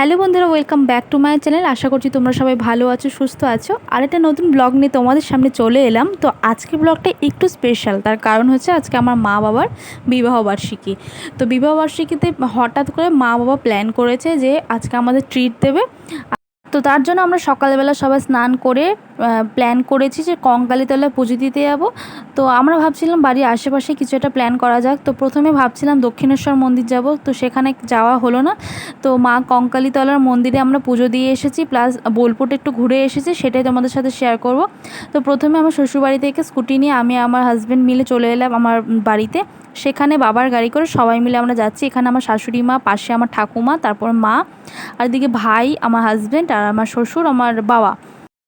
Hello বন্ধুরা welcome back to my channel আশা করছি তোমরা সবাই ভালো আছো, সুস্থ আছো। আর একটা নতুন ব্লগ নিয়ে তোমাদের সামনে চলে এলাম। তো আজকে ব্লগটা একটু স্পেশাল তার কারণ হচ্ছে আজকে আমার মা বাবার বিবাহবার্ষিকী তো বিবাহবার্ষিকীতে হঠাৎ করে মা বাবা প্ল্যান করেছে যে আজকে আমাদের ট্রিট দেবে। তো তার জন্য আমরা সকালবেলা সবাই স্নান করে প্ল্যান করেছি যে কঙ্কালীতলায় পুজো দিতে যাব। তো আমরা ভাবছিলাম বাড়ির আশেপাশে কিছু একটা প্ল্যান করা যাক। তো প্রথমে ভাবছিলাম দক্ষিণেশ্বর মন্দির যাব। তো সেখানে যাওয়া হলো না। তো মা কঙ্কালীতলার মন্দিরে আমরা পুজো দিয়ে এসেছি। প্লাস বোলপুরে একটু ঘুরে এসেছি, সেটাই তোমাদের সাথে শেয়ার করব। তো প্রথমে আমার শ্বশুরবাড়ি থেকে স্কুটি নিয়ে আমি আমার হাজব্যান্ড মিলে চলে এলাম আমার বাড়িতে। সেখানে বাবার গাড়ি করে সবাই মিলে আমরা যাচ্ছি। এখানে আমার শাশুড়ি মা, পাশে আমার ঠাকুমা, তারপর মা, আর এদিকে ভাই, আমার হাজব্যান্ড আর আমার শ্বশুর, আমার বাবা।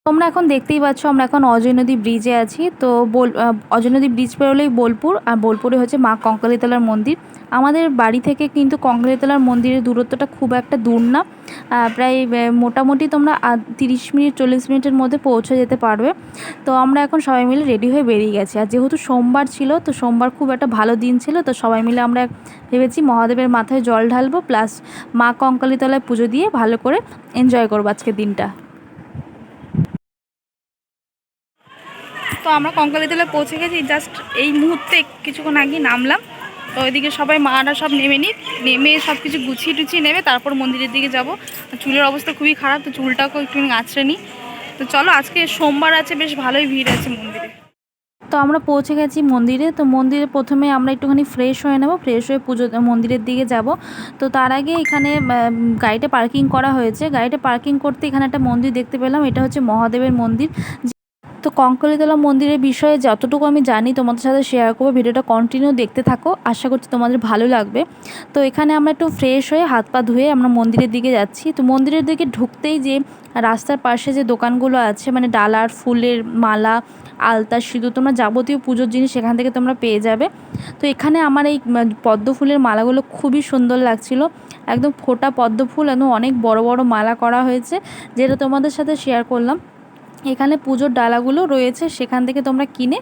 তোমরা এখন দেখতেই পাচ্ছ, আমরা এখন অজয় নদী ব্রিজে আছি। তো বোল অজয় নদী ব্রিজ পেরোলেই বোলপুর, আর বোলপুরে হচ্ছে মা কঙ্কালীতলার মন্দির। আমাদের বাড়ি থেকে কিন্তু কঙ্কালীতলার মন্দিরের দূরত্বটা খুব একটা দূর না। প্রায় মোটামুটি তোমরা তিরিশ মিনিট, চল্লিশ মিনিটের মধ্যে পৌঁছে যেতে পারবে। তো আমরা এখন সবাই মিলে রেডি হয়ে বেরিয়ে গেছি। আর যেহেতু সোমবার ছিল, তো সোমবার খুব একটা ভালো দিন ছিল, তো সবাই মিলে আমরা ভেবেছি মহাদেবের মাথায় জল ঢালবো প্লাস মা কঙ্কালীতলায় পুজো দিয়ে ভালো করে এনজয় করব আজকের দিনটা। তো আমরা কঙ্কালীতলায় পৌঁছে গেছি জাস্ট এই মুহূর্তে কিছুক্ষণ আগে নামলাম। তো ওইদিকে সবাই মারা সব নেমে নিক, নেমে সব কিছু গুছিয়ে টুছিয়ে নেবে, তারপর মন্দিরের দিকে যাব। চুলের অবস্থা খুবই খারাপ, তো চুলটাকেও একটু আঁচড়ে নিই। তো চলো, আজকে সোমবার আছে, বেশ ভালোই ভিড় আছে মন্দিরে। তো আমরা পৌঁছে গেছি মন্দিরে, তো মন্দিরে প্রথমে আমরা একটুখানি ফ্রেশ হয়ে নেব ফ্রেশ হয়ে পুজো, মন্দিরের দিকে যাব। তো তার আগে এখানে গাড়িটা পার্কিং করা হয়েছে। গাড়িটা পার্কিং করতে এখানে একটা মন্দির দেখতে পেলাম, এটা হচ্ছে মহাদেবের মন্দির। তো কঙ্কলিতলা মন্দিরের বিষয়ে যতটুকু আমি জানি, তোমাদের সাথে শেয়ার করব। ভিডিওটা কন্টিনিউ দেখতে থাকো। আশা করছি তোমাদের ভালো লাগবে। তো এখানে আমরা একটু ফ্রেশ হয়ে হাত পা ধুয়ে আমরা মন্দিরের দিকে যাচ্ছি। তো মন্দিরের দিকে ঢুকতেই যে রাস্তার পাশে যে দোকানগুলো আছে মানে ডালার, ফুলের মালা, আলতা, সিঁদুর, তোমরা যাবতীয় পুজোর জিনিস সেখান থেকে তোমরা পেয়ে যাবে। তো এখানে আমার এই পদ্ম ফুলের মালাগুলো খুবই সুন্দর লাগছিল। একদম ফোটা পদ্ম ফুল, একদম অনেক বড় বড় মালা করা হয়েছে, যেটা তোমাদের সাথে শেয়ার করলাম। এখানে পুজোর ডালাগুলো রয়েছে, সেখান থেকে তোমরা কিনে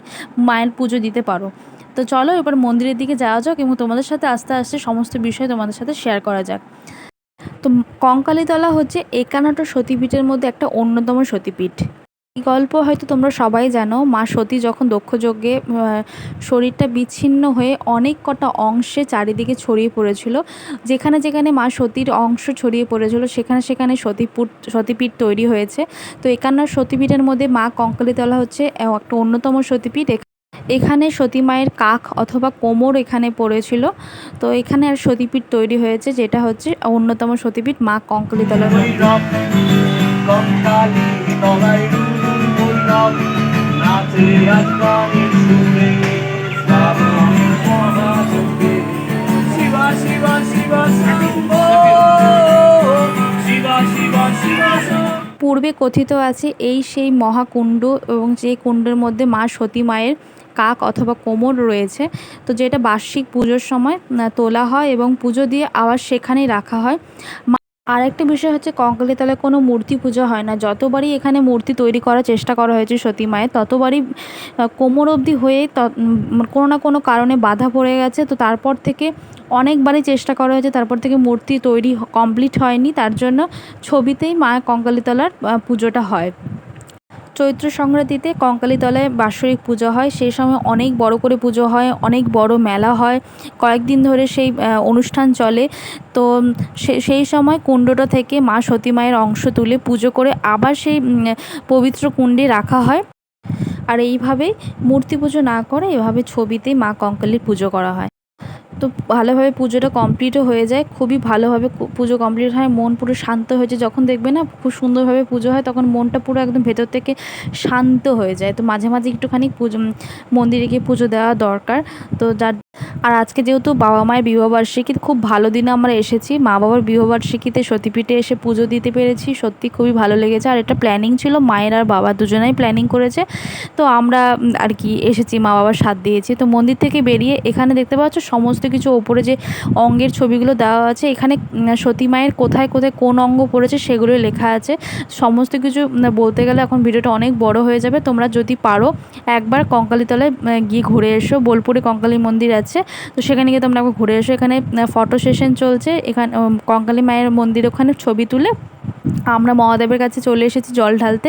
মায়ের পুজো দিতে পারো। তো চলো এবার মন্দিরের দিকে যাওয়া যাক এবং তোমাদের সাথে আস্তে আস্তে সমস্ত বিষয় তোমাদের সাথে শেয়ার করা যাক। তো কঙ্কালীতলা হচ্ছে একান্নটা সতীপীঠের মধ্যে একটা অন্যতম সতীপীঠ। এই গল্প হয়তো তোমরা সবাই জানো, মা সতী যখন দক্ষযজ্ঞে শরীরটা বিচ্ছিন্ন হয়ে অনেক কটা অংশে চারিদিকে ছড়িয়ে পড়েছিল। যেখানে যেখানে মা সতীর অংশ ছড়িয়ে পড়েছিল, সেখানে সেখানে সতীপুট সতীপীঠ তৈরি হয়েছে। তো একান্ন সতীপীঠের মধ্যে মা কঙ্কালীতলা হচ্ছে একটা অন্যতম সতীপীঠ। এখানে সতী মায়ের কাক অথবা কোমর এখানে পড়েছিল। তো এখানে আর সতীপীঠ তৈরি হয়েছে, যেটা হচ্ছে অন্যতম সতীপীঠ মা কঙ্কালীতলার পূর্বে কথিত আছে, এই সেই মহাকুণ্ড এবং যে কুণ্ডের মধ্যে মা সতী মায়ের কাক অথবা কোমর রয়েছে, তো যেটা বার্ষিক পুজোর সময় তোলা হয় এবং পুজো দিয়ে আবার সেখানেই রাখা হয়। আরেকটা বিষয় হচ্ছে কঙ্কালীতলায় কোনো মূর্তি পুজো হয় না। যতবারই এখানে মূর্তি তৈরি করার চেষ্টা করা হয়েছে সতী মায়ের, ততবারই কোমর অবধি হয়ে কোনো না কোনো কারণে বাধা পড়ে গেছে। তো তারপর থেকে অনেকবারই চেষ্টা করা হয়েছে, তারপর থেকে মূর্তি তৈরি কমপ্লিট হয়নি। তার জন্য ছবিতেই মা কঙ্কালীতলার পুজোটা হয়। চৈত্র সংক্রান্তিতে কঙ্কালীতলায় বাৎসরিক পুজো হয়। সেই সময় অনেক বড় করে পুজো হয়, অনেক বড় মেলা হয়। কয়েকদিন ধরে সেই অনুষ্ঠান চলে। তো সেই সময় কুণ্ডটা থেকে মা সতী মায়ের অংশ তুলে পুজো করে আবার সেই পবিত্র কুণ্ডে রাখা হয়। আর এইভাবেই মূর্তি পুজো না করে এভাবে ছবিতে মা কঙ্কালীর পুজো করা হয়। তো ভালোভাবে পুজোটা কমপ্লিটও হয়ে যায়, খুবই ভালোভাবে পুজো কমপ্লিট হয়, মন পুরো শান্ত হয়েছে, যখন দেখবে না খুব সুন্দরভাবে পুজো হয়, তখন মনটা পুরো একদম ভেতর থেকে শান্ত হয়ে যায়। তো মাঝে মাঝে একটুখানি পুজো মন্দিরে গিয়ে পুজো দেওয়া দরকার। তো যার, আর আজকে যেহেতু বাবা মায়ের বিবাহবার্ষিকী খুব ভালো দিনে আমরা এসেছি, মা বাবার বিবাহবার্ষিকীতে সতীপীঠে এসে পুজো দিতে পেরেছি, সত্যি খুবই ভালো লেগেছে। আর এটা প্ল্যানিং ছিল, মায়ের আর বাবা দুজনাই প্ল্যানিং করেছে। তো আমরা আর কি এসেছি, মা বাবার সাথ দিয়েছি। তো মন্দির থেকে বেরিয়ে এখানে দেখতে পাচ্ছ, সমস্ত কিছু ওপরে যে অঙ্গের ছবিগুলো দেওয়া আছে, এখানে সতী মায়ের কোথায় কোথায় কোন অঙ্গ পড়েছে সেগুলো লেখা আছে। সমস্ত কিছু বলতে গেলে এখন ভিডিওটা অনেক বড় হয়ে যাবে। তোমরা যদি পারো, একবার কঙ্কালীতলায় গিয়ে ঘুরে এসো। বোলপুরে কঙ্কালী মন্দির আছে। তো সেখানে গিয়ে তোমরা ঘুরে এসো। এখানে ফটো সেশন চলছে। এখানে কঙ্কালী মায়ের মন্দির ওখানে ছবি তুলে আমরা মহাদেবের কাছে চলে এসেছি জল ঢালতে।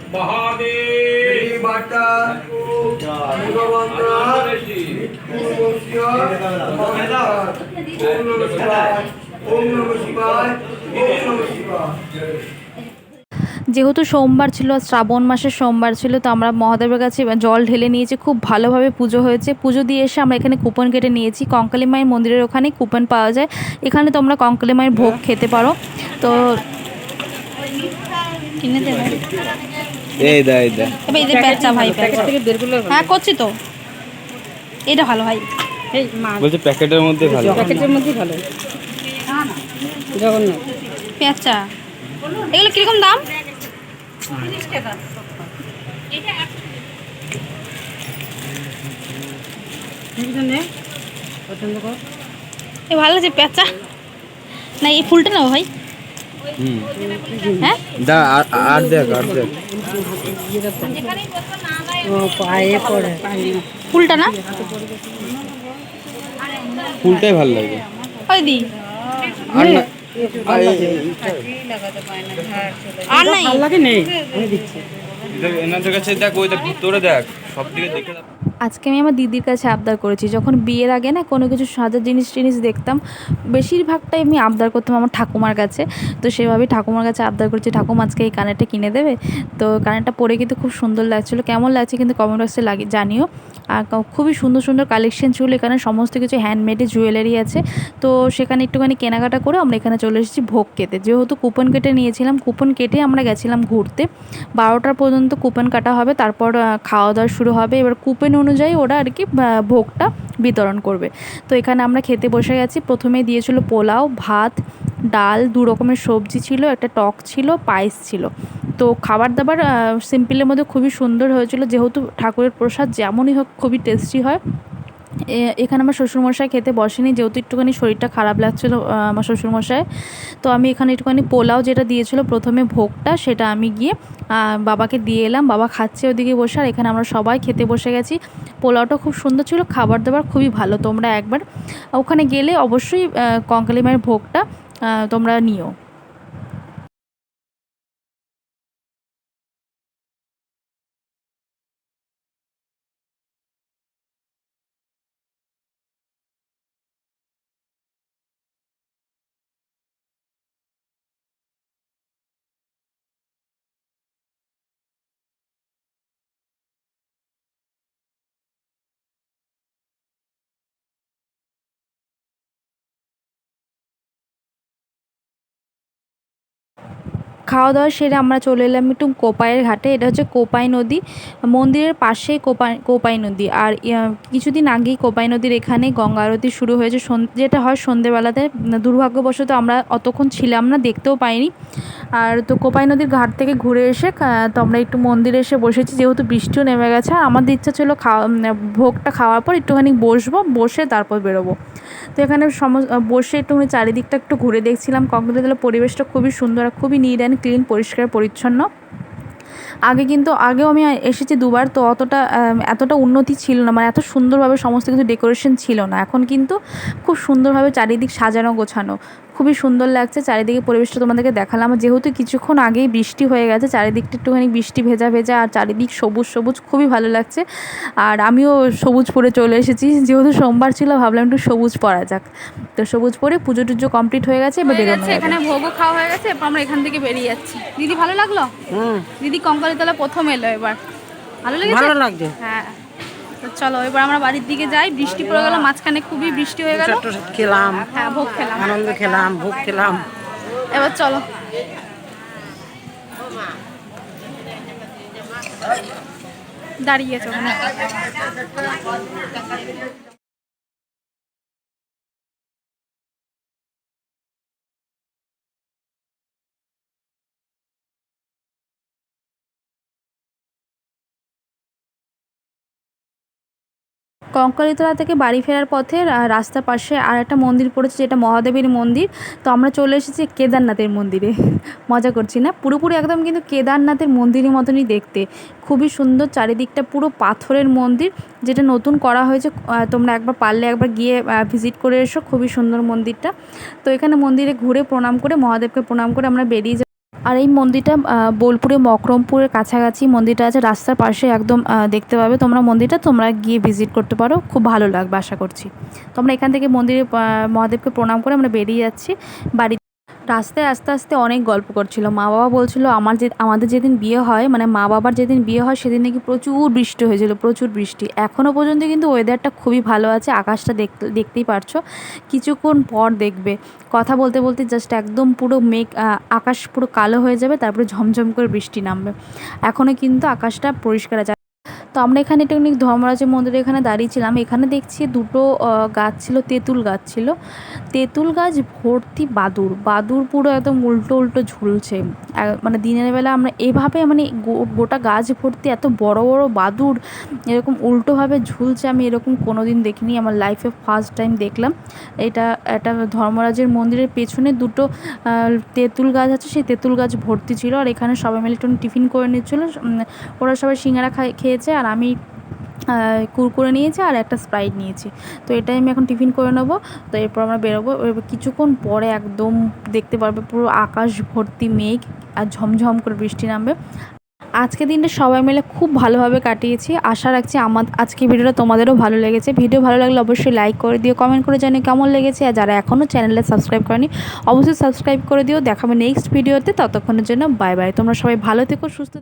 মহাদেব দেবী মাতা ভগবন্তরা পূর্বস্য মহাদার ওম নম শিবায় ওম নম শিবায় ওম নম শিবায়। যেহেতু সোমবার ছিল শ্রাবণ মাসের সোমবার ছিল তো আমরা মহাদেবের কাছে জল ঢেলে নিয়েছি। খুব ভালোভাবে পুজো হয়েছে। পুজো দিয়ে এসে আমরা এখানে কুপন কেটে নিয়েছি। কঙ্কালী মায়ের মন্দিরের ওখানে কুপন পাওয়া যায়। এখানে তোমরা কঙ্কালী মায়ের ভোগ খেতে পারো। তো কিনে দেবে। এই দা এই দা। এবার এদের প্যাঁচা ভাই প্যাঁচা হ্যাঁ করছি তো। এটা ভালো ভাই। এই মা বলছে প্যাকেটের মধ্যে ভালো। প্যাকেটের মধ্যে ভালো। জগন্নাথ পেঁচা। এগুলো কীরকম দাম? এ ভালো লাগছে পেঁচা? না এই ফুলটা নাও ভাই। হ্যাঁ? দা আর- আর দেখ আর দেখ। ও পায়ে পড়ে। ফুলটা না? ফুলটাই ভালো লাগে। ওই দি। আর না আর নাই? লাগে নেই? আমি দিচ্ছি। আজকে আমি আমার দিদির কাছে আবদার করেছি, যখন বিয়ের আগে না কোনো কিছু সাজার জিনিস টিনিস দেখতাম, বেশিরভাগটাই আমি আবদার করতাম আমার ঠাকুমার কাছে, তো সেভাবেই ঠাকুমার কাছে আবদার করেছি, ঠাকুমা আজকে এই কানেরটা কিনে দেবে, তো কানেরটা পরে কিন্তু খুব সুন্দর লাগছিল, কেমন লাগছে কিন্তু কমেন্ট বক্সে লাগে, জানিও। আর খুবই সুন্দর সুন্দর কালেকশন ছিল, এখানে সমস্ত কিছু হ্যান্ডমেডে জুয়েলারি আছে, তো সেখানে একটুখানি কেনাকাটা করে আমরা এখানে চলে এসেছি ভোগ কেটে, যেহেতু কুপন কেটে নিয়েছিলাম কুপন কেটে আমরা গেছিলাম ঘুরতে বারোটা পর্যন্ত কুপন কাটা হবে, তারপর খাওয়া দাওয়া শুরু হবে। এবার কুপন অনুযায়ী ওরা আর কি ভোগটা বিতরণ করবে। তো এখানে আমরা খেতে বসে গেছি। প্রথমে দিয়েছিল পোলাও, ভাত, ডাল, দু রকমের সবজি ছিল, একটা টক ছিল, পায়েস ছিল। তো খাবার দাবার সিম্পলের মধ্যে খুবই সুন্দর হয়েছিল। যেহেতু ঠাকুরের প্রসাদ যেমনই হোক খুবই টেস্টি হয়। এখানে আমার শ্বশুরমশাই খেতে বসেনি, যেহেতু একটুখানি শরীরটা খারাপ লাগছিল আমার শ্বশুরমশাই। তো আমি এখানে একটুখানি পোলাও যেটা দিয়েছিল, প্রথমে ভোগটা, সেটা আমি গিয়ে বাবাকে দিয়ে এলাম। বাবা খাচ্ছে ওদিকে বসে, আর এখানে আমরা সবাই খেতে বসে গেছি। পোলাওটা খুব সুন্দর ছিল খাবার দাবার খুবই ভালো, তোমরা একবার। ওখানে গেলে অবশ্যই কঙ্কালী মায়ের ভোগটা তোমরা নিও। খাওয়া দাওয়া সেরে আমরা চলে এলাম একটু কোপাইয়ের ঘাটে। এটা হচ্ছে কোপাই নদী। মন্দিরের পাশেই কোপাই কোপাই নদী। আর কিছুদিন আগেই কোপাই নদীর এখানে গঙ্গা আরতি শুরু হয়েছে। যেটা হয় সন্ধেবেলাতে দুর্ভাগ্যবশত আমরা অতক্ষণ ছিলাম না, দেখতেও পাইনি। আর তো কোপাই নদীর ঘাট থেকে ঘুরে এসে তো আমরা একটু মন্দিরে এসে বসেছি। যেহেতু বৃষ্টিও নেমে গেছে, আর আমাদের ইচ্ছা ছিল খাওয়া ভোগটা খাওয়ার পর একটুখানি বসবো, বসে তারপর বেরোবো। তো এখানে সমস্ত বসে একটুখানি চারিদিকটা একটু ঘুরে দেখছিলাম। কক্সবাজারের পরিবেশটা খুবই সুন্দর আর খুবই নিট অ্যান্ড ক্লিন, পরিষ্কার, পরিচ্ছন্ন। আগে কিন্তু, আগেও আমি এসেছি দুবার, তো অতটা এতটা উন্নতি ছিল না মানে এত সুন্দরভাবে সমস্ত কিছু ডেকোরেশন ছিল না। এখন কিন্তু খুব সুন্দরভাবে চারিদিক সাজানো, গোছানো। খুবই সুন্দর লাগছে। চারিদিকে পরিবেশটা তোমাদেরকে দেখালাম। যেহেতু কিছুক্ষণ আগেই বৃষ্টি হয়ে গেছে চারিদিকটা একটুখানি বৃষ্টি ভেজা ভেজা আর চারিদিক সবুজ সবুজ খুবই ভালো লাগছে। আর আমিও সবুজ পরে চলে এসেছি। যেহেতু সোমবার ছিল ভাবলাম একটু সবুজ পরা যাক। তো সবুজ পরে পুজো টুজো কমপ্লিট হয়ে গেছে এবার বেরোনো এখানে ভোগও খাওয়া হয়ে গেছে এরপর আমরা এখান থেকে বেরিয়ে যাচ্ছি। দিদি ভালো লাগল? হুম। দিদি কঙ্কালীতলা প্রথম এলো এবার। ভালো লেগেছে? ভালো লাগছে। হ্যাঁ। তো চলো এবার আমরা বাড়ির দিকে যাই। বৃষ্টি পড়ে গেল মাঝখানে খুবই বৃষ্টি হয়ে গেল। খেলাম। হ্যাঁ ভোগ খেলাম। আনন্দ খেলাম ভোগ খেলাম। এবার চলো। দাঁড়িয়েছে ওখানে। কঙ্কালীতলা থেকে বাড়ি ফেরার পথে রাস্তার পাশে আর একটা মন্দির পড়েছে যেটা মহাদেবের মন্দির। তো আমরা চলে এসেছি কেদারনাথের মন্দিরে। মজা করছি না? পুরোপুরি একদম কিন্তু কেদারনাথের মন্দিরের মতনই দেখতে। খুবই সুন্দর চারিদিকটা, পুরো পাথরের মন্দির, যেটা নতুন করা হয়েছে। তোমরা একবার পারলে একবার গিয়ে ভিজিট করে এসো। খুবই সুন্দর মন্দিরটা। তো এখানে মন্দিরে ঘুরে প্রণাম করে, মহাদেবকে প্রণাম করে আমরা বেরিয়ে আর এই মন্দিরটা বোলপুরে মকরমপুরের কাছাকাছি মন্দিরটা আছে, রাস্তার পাশে একদম দেখতে পাবে তোমরা মন্দিরটা, তোমরা গিয়ে ভিজিট করতে পারো, খুব ভালো লাগবে আশা করছি। তোমরা এখান থেকে মন্দিরে মহাদেবকে প্রণাম করে আমরা বেরিয়ে যাচ্ছি, বাড়ি রাস্তায় আস্তে আস্তে অনেক গল্প করছিল। মা বাবা বলছিল, আমার যে, আমাদের যেদিন বিয়ে হয় মানে মা বাবার যেদিন বিয়ে হয়, সেদিন নাকি প্রচুর বৃষ্টি হয়েছিল, প্রচুর বৃষ্টি। এখনও পর্যন্ত কিন্তু ওয়েদারটা খুবই ভালো আছে, আকাশটা দেখতে দেখতেই পারছ। কিছুক্ষণ পর দেখবে। কথা বলতে বলতে জাস্ট একদম পুরো মেঘ আকাশ পুরো কালো হয়ে যাবে, তারপরে ঝমঝম করে বৃষ্টি নামবে। এখনও কিন্তু আকাশটা পরিষ্কার আছে। তো আমরা এখানে টেকনিক ধর্মরাজের মন্দিরে এখানে দাঁড়িয়েছিলাম। এখানে দেখছি দুটো গাছ ছিল, তেঁতুল গাছ ছিল। তেঁতুল গাছ ভর্তি বাদুর বাদুর পুরো একদম উল্টো উল্টো ঝুলছে। মানে দিনের বেলা আমরা এভাবে মানে গোটা গাছ ভর্তি এত বড় বড় বাদুর এরকম উল্টোভাবে ঝুলছে আমি এরকম কোনো দিন দেখিনি। আমার লাইফে ফার্স্ট টাইম দেখলাম। এটা একটা ধর্মরাজের মন্দিরের পেছনে দুটো তেঁতুল গাছ আছে। সেই তেঁতুল গাছ ভর্তি ছিল। আর এখানে সবাই মিলে একটু টিফিন করে নিচ্ছিলো। ওরা সবাই সিঙ্গারা খেয়েছে। আর আমি কুরকুরে নিয়েছি আর একটা স্প্রাইট নিয়েছি। তো এটাই আমি এখন টিফিন করে নেব। তো এরপর আমরা বেরোবো। কিছুক্ষণ পরে একদম দেখতে পারবে পুরো আকাশ ভর্তি মেঘ আর ঝমঝম করে বৃষ্টি নামবে। আজকে দিনটা সবাই মিলে খুব ভালোভাবে কাটিয়েছি। আশা রাখছি আমার আজকে ভিডিওটা তোমাদেরও ভালো লেগেছে। ভিডিও ভালো লাগলে অবশ্যই লাইক করে দিও কমেন্ট করে জানিও কেমন লেগেছে। আর যারা এখনও চ্যানেলে সাবস্ক্রাইব করেনি, অবশ্যই সাবস্ক্রাইব করে দিও। দেখাবে নেক্সট ভিডিওতে ততক্ষণের জন্য বাই বাই তোমরা সবাই ভালো থেকো, সুস্থ